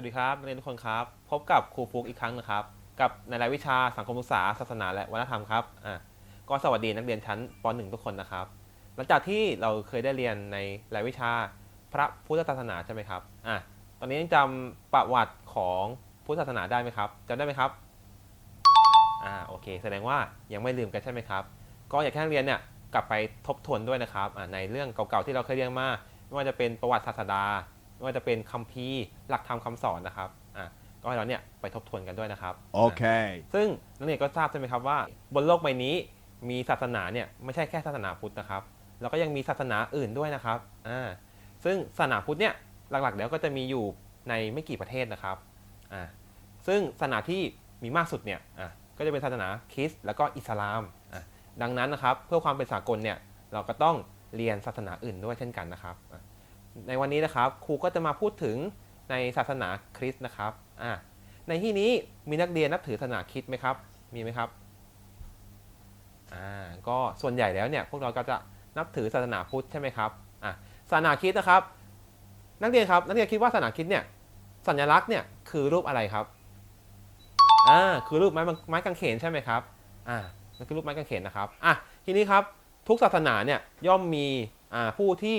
วัสดีครับนักเรียนทุกคนครับ พบกับครูฟุกอีกครั้งนะครับ กับในรายวิชาสังคมศึกษาศาสนาและวัฒนธรรมครับอะก็สวัสดีนักเรียนชั้นป .1 ทุกคนนะครับ หลังจากที่เราเคยได้เรียนในรายวิชาพระพุทธศาสนาใช่ไหมครับอะตอนนี้ยังจำประวัติของพุทธศาสนาได้ไหมครับจำได้ไหมครับอ่าโอเค แสดงว่ายังไม่ลืมกันใช่ไหมครับ ก็อยากให้นักเรียนเนี่ยกลับไปทบทวนด้วยนะครับในเรื่องเก่าๆที่เราเคยเรียนมาไม่ว่าจะเป็นประวัติศาสดา ไม่ว่าจะเป็นคัมภีร์หลักธรรมคำสอนนะครับอะก็ให้เราเนี่ยไปทบทวนกันด้วยนะครับ Okay. ซึ่งนักเรียนก็ทราบใช่ไหมครับว่า บนโลกใบนี้มีศาสนาเนี่ยไม่ใช่แค่ศาสนาพุทธนะครับแล้วก็ยังมีศาสนาอื่นด้วยนะครับอ่าซึ่งศาสนาพุทธเนี่ยหลักๆแล้วก็จะมีอยู่ในไม่กี่ประเทศนะครับอ่าซึ่งศาสนาที่มีมากสุดเนี่ยอะก็จะเป็นศาสนาคริสต์แล้วก็อิสลามอะดังนั้นนะครับเพื่อความเป็นสากลเนี่ยเราก็ต้องเรียนศาสนาอื่นด้วยเช่นกันนะครับอะ ในวันนี้นะครับครูก็จะมาพูดถึงในศาสนาคริสต์นะครับอะในที่นี้มีนักเรียนนับถือศาสนาคริสต์ไหมครับ มีไหมครับอ่าก็ส่วนใหญ่แล้วเนี่ยพวกเราก็จะนับถือศาสนาพุทธใช่ไหมครับอะศาสนาคริสต์นะครับ นักเรียนครับนักเรียนคิดว่าศาสนาคริสต์เนี่ยสัญลักษณ์เนี่ยคือรูปอะไรครับอ่าคือรูปไม้ไม้กางเขนใช่ไหมครับอ่านั่นคือรูปไม้กางเขนนะครับอะทีนี้ครับทุกศาสนาเนี่ยย่อมมีอ่าผู้ที่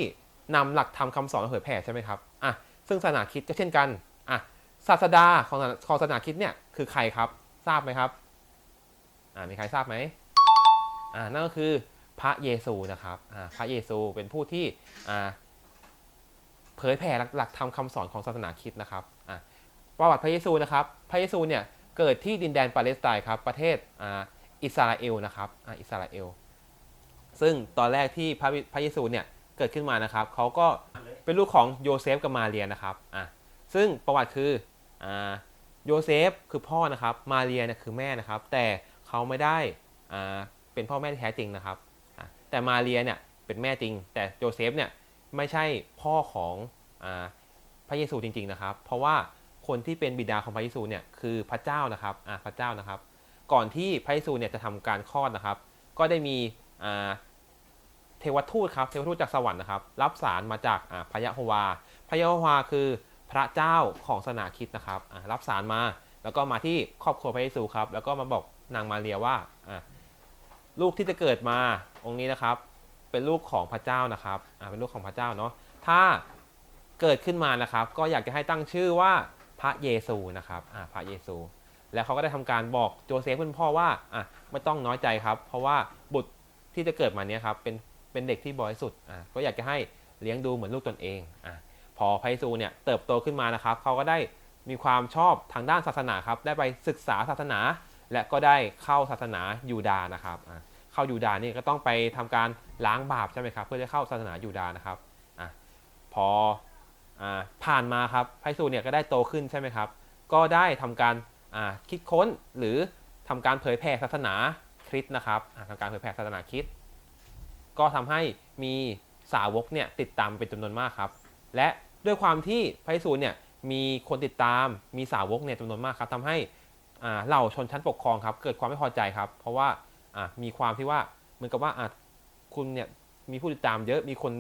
นำหลักธรรมคำสอนมาเผยแผ่ใช่ไหมครับอะซึ่งศาสนาคิดก็เช่นกันอะศาสดาของศาสนาของศาสนาคิดเนี่ยคือใครครับทราบไหมครับอ่ามีใครทราบไหมอ่านั่นก็คือพระเยซูนะครับอ่าพระเยซูเป็นผู้ที่อ่าเผยแผ่หลักธรรมคำสอนของศาสนาคิดนะครับอะประวัติพระเยซูนะครับ พระเยซูเนี่ยเกิดที่ดินแดนปาเลสไตน์ครับประเทศอ่าอิสราเอลนะครับอ่าอิสราเอล ซึ่งตอนแรกที่พระพระเยซูเนี่ย เกิดขึ้นมานะครับเขาก็เป็นลูกของโยเซฟกับมาเรียนะครับอะซึ่งประวัติคืออ่าโยเซฟคือพ่อนะครับมาเรียเนี่ยคือแม่นะครับ แต่เขาไม่ได้อ่าเป็นพ่อแม่ที่แท้จริงนะครับอะแต่มาเรียเนี่ยเป็นแม่จริง แต่โยเซฟเนี่ยไม่ใช่พ่อของอ่าพระเยซูจริงๆนะครับ เพราะว่าคนที่เป็นบิดาของพระเยซูเนี่ยคือพระเจ้านะครับอ่าพระเจ้านะครับ ก่อนที่พระเยซูเนี่ยจะทำการคลอดนะครับ ก็ได้มีอ่า เทวทูตครับเทวทูตจากสวรรค์นะครับรับสารมาจากพระยะโฮวาพระยะโฮวาคือพระเจ้าของศาสนาคริดนะครับรับสารมาแล้วก็มาที่ครอบครัวพระเยซูครับ แล้วก็มาบอกนางมาเรียว่าอ่าลูกที่จะเกิดมาองค์นี้นะครับ เป็นลูกของพระเจ้านะครับเป็นลูกของพระเจ้าเนาะถ้าเกิดขึ้นมานะครับ ก็อยากจะให้ตั้งชื่อว่าพระเยซูนะครับพระเยซู แล้วเขาก็ได้ทำการบอกโจเซฟคุณพ่อว่าไม่ต้องน้อยใจครับ เพราะว่าบุตรที่จะเกิดมาเนี้ยครับเป็น เป็นเด็กที่บริสุทธิ์อะก็อยากจะให้เลี้ยงดูเหมือนลูกตนเองอะพอไพซูเนี่ยเติบโตขึ้นมานะครับเขาก็ได้มีความชอบทางด้านศาสนาครับได้ไปศึกษาศาสนา และก็ได้เข้าศาสนายูดาห์นะครับอะเข้ายูดาห์นี่ก็ต้องไปทำการล้างบาปใช่ไหมครับเพื่อจะเข้าศาสนายูดาห์นะครับอะพออ่าผ่านมาครับไพซูเนี่ยก็ได้โตขึ้นใช่ไหมครับก็ได้ทำการอ่าคิดค้นหรือทำการเผยแผ่ศาสนาคริสต์นะครับอ่าทำการเผยแผ่ศาสนาคริสต์ ก็ทำให้มีสาวกเนี่ยติดตามเป็นจำนวนมากครับ และด้วยความที่พระเยซูเนี่ยมีคนติดตามมีสาวกเนี่ยจำนวนมากครับทำให้เหล่าชนชั้นปกครองครับ เกิดความไม่พอใจครับ เพราะว่ามีความที่ว่าเหมือนกับว่าคุณเนี่ยมีผู้ติดตามเยอะมีคน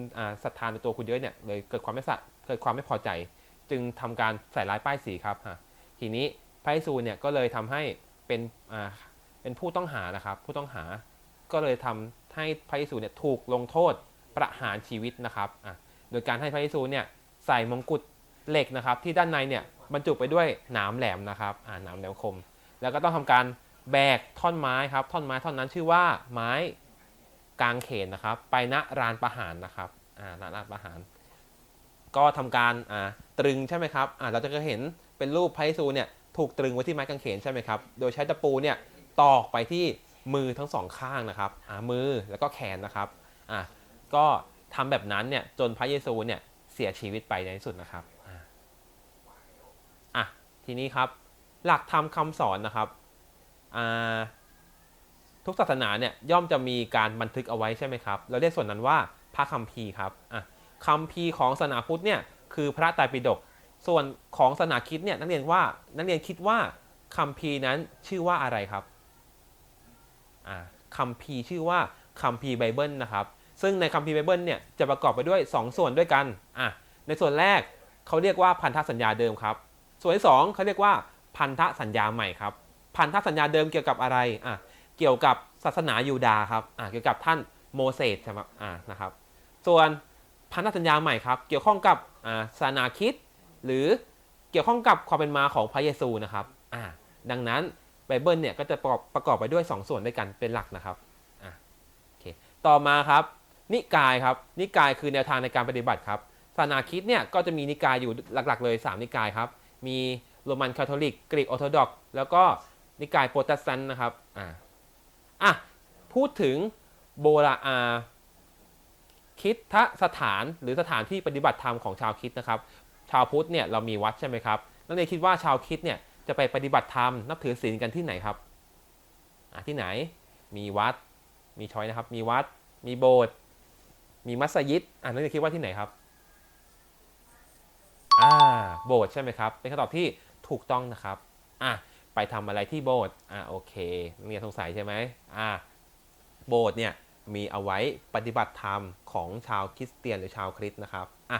ศรัทธาในตัวคุณเยอะเนี่ยเลยเกิดความไม่สะเกิดความไม่พอใจ จึงทำการใส่ร้ายป้ายสีครับทีนี้พระเยซูเนี่ยก็เลยทำให้เป็นเป็นผู้ต้องหานะครับ ผู้ต้องหาก็เลยทำ ให้พระเยซูเนี่ยถูกลงโทษประหารชีวิตนะครับอะโดยการให้พระเยซูเนี่ยใส่มงกุฎเหล็กนะครับ ที่ด้านในเนี่ยบรรจุไปด้วยหนามแหลมนะครับอ่าหนามแหลมคม แล้วก็ต้องทำการแบกท่อนไม้ครับ ท่อนไม้ท่อนนั้นชื่อว่าไม้กางเขนนะครับ ไปณรานประหารนะครับอ่าณรานประหาร ก็ทำการอ่าตรึงใช่ไหมครับอ่าเราจะเห็นเป็นรูปพระเยซูเนี่ยถูกตรึงไว้ที่ไม้กางเขนใช่ไหมครับ โดยใช้ตะปูเนี่ยตอกไปที่ มือทั้งสองข้างนะครับอ่ามือแล้วก็แขนนะครับอ่าก็ทำแบบนั้นเนี่ยจนพระเยซูเนี่ยเสียชีวิตไปในที่สุดนะครับอะทีนี้ครับหลักธรรมคำสอนนะครับอ่าทุกศาสนาเนี่ยย่อมจะมีการบันทึกเอาไว้ใช่ไหมครับ เราเรียกส่วนนั้นว่าพระคัมภีร์ครับอะคัมภีร์ของศาสนาพุทธเนี่ยคือพระไตรปิฎก ส่วนของศาสนาคิดเนี่ยนักเรียนว่านักเรียนคิดว่าคัมภีร์นั้นชื่อว่าอะไรครับ คัมภีร์ชื่อว่าคัมภีร์ไบเบิลนะครับ ซึ่งในคัมภีร์ไบเบิลเนี่ยจะประกอบไปด้วย 2 ส่วนด้วยกันอะในส่วนแรกเขาเรียกว่าพันธสัญญาเดิมครับ ส่วนที่สองเขาเรียกว่าพันธสัญญาใหม่ครับ พันธสัญญาเดิมเกี่ยวกับอะไรอะเกี่ยวกับศาสนายูดาห์ครับอะเกี่ยวกับท่านโมเสสใช่ไหมอะนะครับ ส่วนพันธสัญญาใหม่ครับ เกี่ยวข้องกับอ่าศาสนาคิดหรือเกี่ยวข้องกับความเป็นมาของพระเยซูนะครับอ่าดังนั้น บเบิลเนี่ยก็จะประกอบประกอบไปด้วย 2 ส่วนด้วยกันเป็นหลักนะครับอะโอเคต่อมาครับนิกายครับนิกายคือแนวทางในการปฏิบัติครับศาสนาคริดเนี่ยก็จะมีนิกายอยู่หลักๆ เลย 3 นิกายครับมีโรมันคาทอลิกกรีกออร์โธดอกแล้วก็นิกายโปรเตสแตนต์นะครับอ่าอะพูดถึงโบราอาคิดทสถานหรือสถานที่ปฏิบัติธรรมของชาวคริดนะครับ ชาวพุทธเนี่ยเรามีวัดใช่ไหมครับนักเรียนคิดว่าชาวคริดเนี่ย จะไปปฏิบัติธรรมนับถือศีลกันที่ไหนครับอะที่ไหนมีวัดมีช้อยนะครับ มีวัด มีโบสถ์มีมัสยิดอะนักเรียนคิดว่าที่ไหนครับอ่าโบสถ์ใช่ไหมครับ เป็นคำตอบที่ถูกต้องนะครับอะไปทำอะไรที่โบสถ์อะโอเคนักเรียนสงสัยใช่ไหมอะโบสถ์เนี่ยมีเอาไว้ปฏิบัติธรรมของชาวคริสเตียนหรือชาวคริสต์นะครับอะ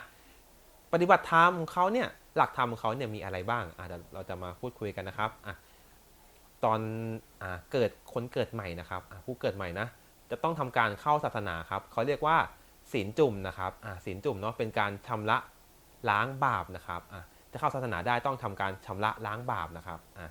ปฏิบัติธรรมของเขาเนี่ย หลักธรรมของเขาเนี่ยมีอะไรบ้างอะเดี๋ยวเราจะมาพูดคุยกันนะครับอะตอนอะเกิดคนเกิดใหม่นะครับอะผู้เกิดใหม่นะจะต้องทำการเข้าศาสนาครับเขาเรียกว่าศีลจุ่มนะครับอะศีลจุ่มเนาะเป็นการชำระล้างบาปนะครับอะจะเข้าศาสนาได้ต้องทำการชำระล้างบาปนะครับอะ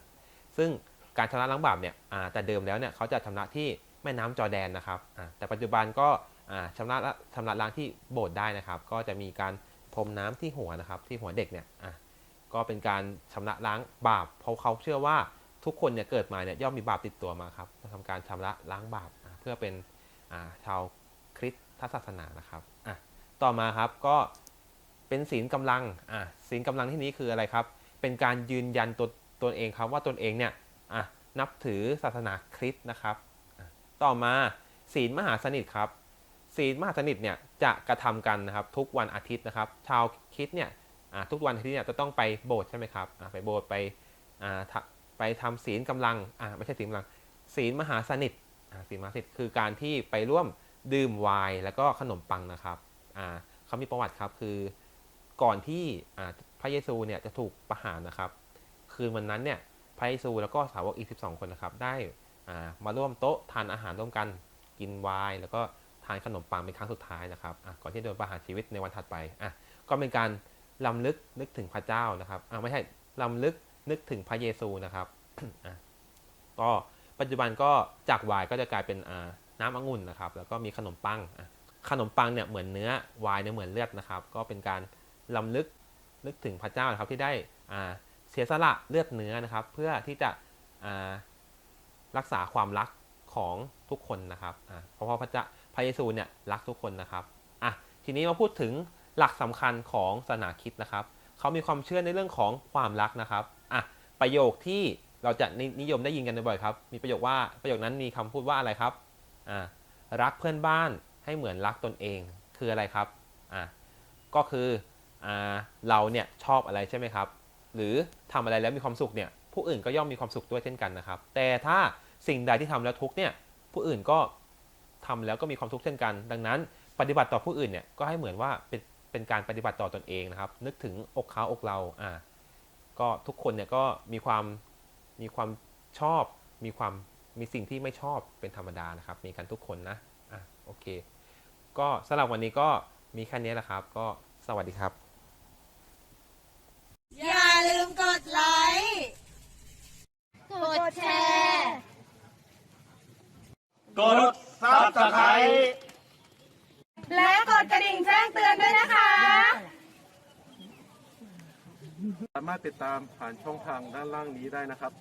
ซึ่งการชำระล้างบาปเนี่ยอ่าแต่เดิมแล้วเนี่ยเขาจะชำระที่แม่น้ำจอแดนนะครับอะแต่ปัจจุบันก็อ่าชำระละชำระล้างที่โบสถ์ได้นะครับ ก็จะมีการ พรมน้ำที่หัวนะครับ ที่หัวเด็กเนี่ยอะก็เป็นการชำระล้างบาปเพราะเขาเชื่อว่าทุกคนเนี่ยเกิดมาเนี่ยย่อมมีบาปติดตัวมาครับทำการชำระล้างบาปเพื่อเป็นอ่าชาวคริสต์ศาสนานะครับอะต่อมาครับก็เป็นศีลกำลังอะศีลกำลังที่นี้คืออะไรครับ เป็นการยืนยันตัวตนเองครับว่าตนเองเนี่ยอะนับถือศาสนาคริสต์นะครับ ต่อมาศีลมหาสนิทครับ ศีลมหาสนิทเนี่ยจะกระทำกันนะครับทุกวันอาทิตย์นะครับ ชาวคริสต์เนี่ยทุกวันอาทิตย์เนี่ยจะต้องไปโบสถ์ใช่ไหมครับไปโบสถ์ไปไปทำศีลกำลังไม่ใช่ศีลกำลัง ศีลมหาสนิทศีลมหาสนิทคือการที่ไปร่วมดื่มไวน์แล้วก็ขนมปังนะครับเขามีประวัติครับคือก่อนที่พระเยซูเนี่ยจะถูกประหารนะครับ คืนวันนั้นเนี่ยพระเยซูแล้วก็สาวกอีก 12 คนนะครับ ได้มาร่วมโต๊ะทานอาหารร่วมกันกินไวน์แล้วก็านขนมปังเป็นครั้งสุดท้ายนะครับก่อนที่จะโดนประหารชีวิตในวันถัดไปอะก็เป็นการลำลึกนึกถึงพระเจ้านะครับอะไม่ใช่ลำลึกนึกถึงพระเยซูนะครับอะก็ปัจจุบันก็จากไวน์ก็จะกลายเป็นอ่าน้ำองุ่นนะครับ แล้วก็มีขนมปังอะขนมปังเนี่ยเหมือนเนื้อไวน์เนี่ยเหมือนเลือดนะครับ ก็เป็นการลำลึกนึกถึงพระเจ้านะครับที่ได้อ่าเสียสละเลือดเนื้อนะครับ เพื่อที่จะอ่ารักษาความรักของทุกคนนะครับอ่าเพราะพระเจ้า พระเยซูเนี่ยรักทุกคนนะครับอะทีนี้มาพูดถึงหลักสำคัญของศาสนาคริสต์นะครับเขามีความเชื่อในเรื่องของความรักนะครับอะประโยคที่เราจะนินิยมได้ยินกันบ่อยครับ มีประโยคว่าประโยคนั้นมีคำพูดว่าอะไรครับอ่ารักเพื่อนบ้านให้เหมือนรักตนเองคืออะไรครับอะก็คืออ่าเราเนี่ยชอบอะไรใช่ไหมครับ หรือทำอะไรแล้วมีความสุขเนี่ยผู้อื่นก็ย่อมมีความสุขด้วยเช่นกันนะครับ แต่ถ้าสิ่งใดที่ทำแล้วทุกเนี่ยผู้อื่นก็ ทำแล้วก็มีความทุกข์เช่นกัน ดังนั้น ปฏิบัติต่อผู้อื่นเนี่ยก็ให้เหมือนว่าเป็นเป็นการปฏิบัติต่อตนเองนะครับ นึกถึงอกเขาอกเราอ่าก็ทุกคนเนี่ยก็มีความมีความชอบ มีความมีสิ่งที่ไม่ชอบเป็นธรรมดานะครับ มีกันทุกคนนะอะโอเค ก็สำหรับวันนี้ก็มีแค่นี้แหละครับ ก็สวัสดีครับ อย่าลืมกดไลค์กดแชร์ กด และกดกระดิ่งแจ้งเตือนด้วยนะคะ สามารถติดตามผ่านช่องทางด้านล่างนี้ได้นะครับ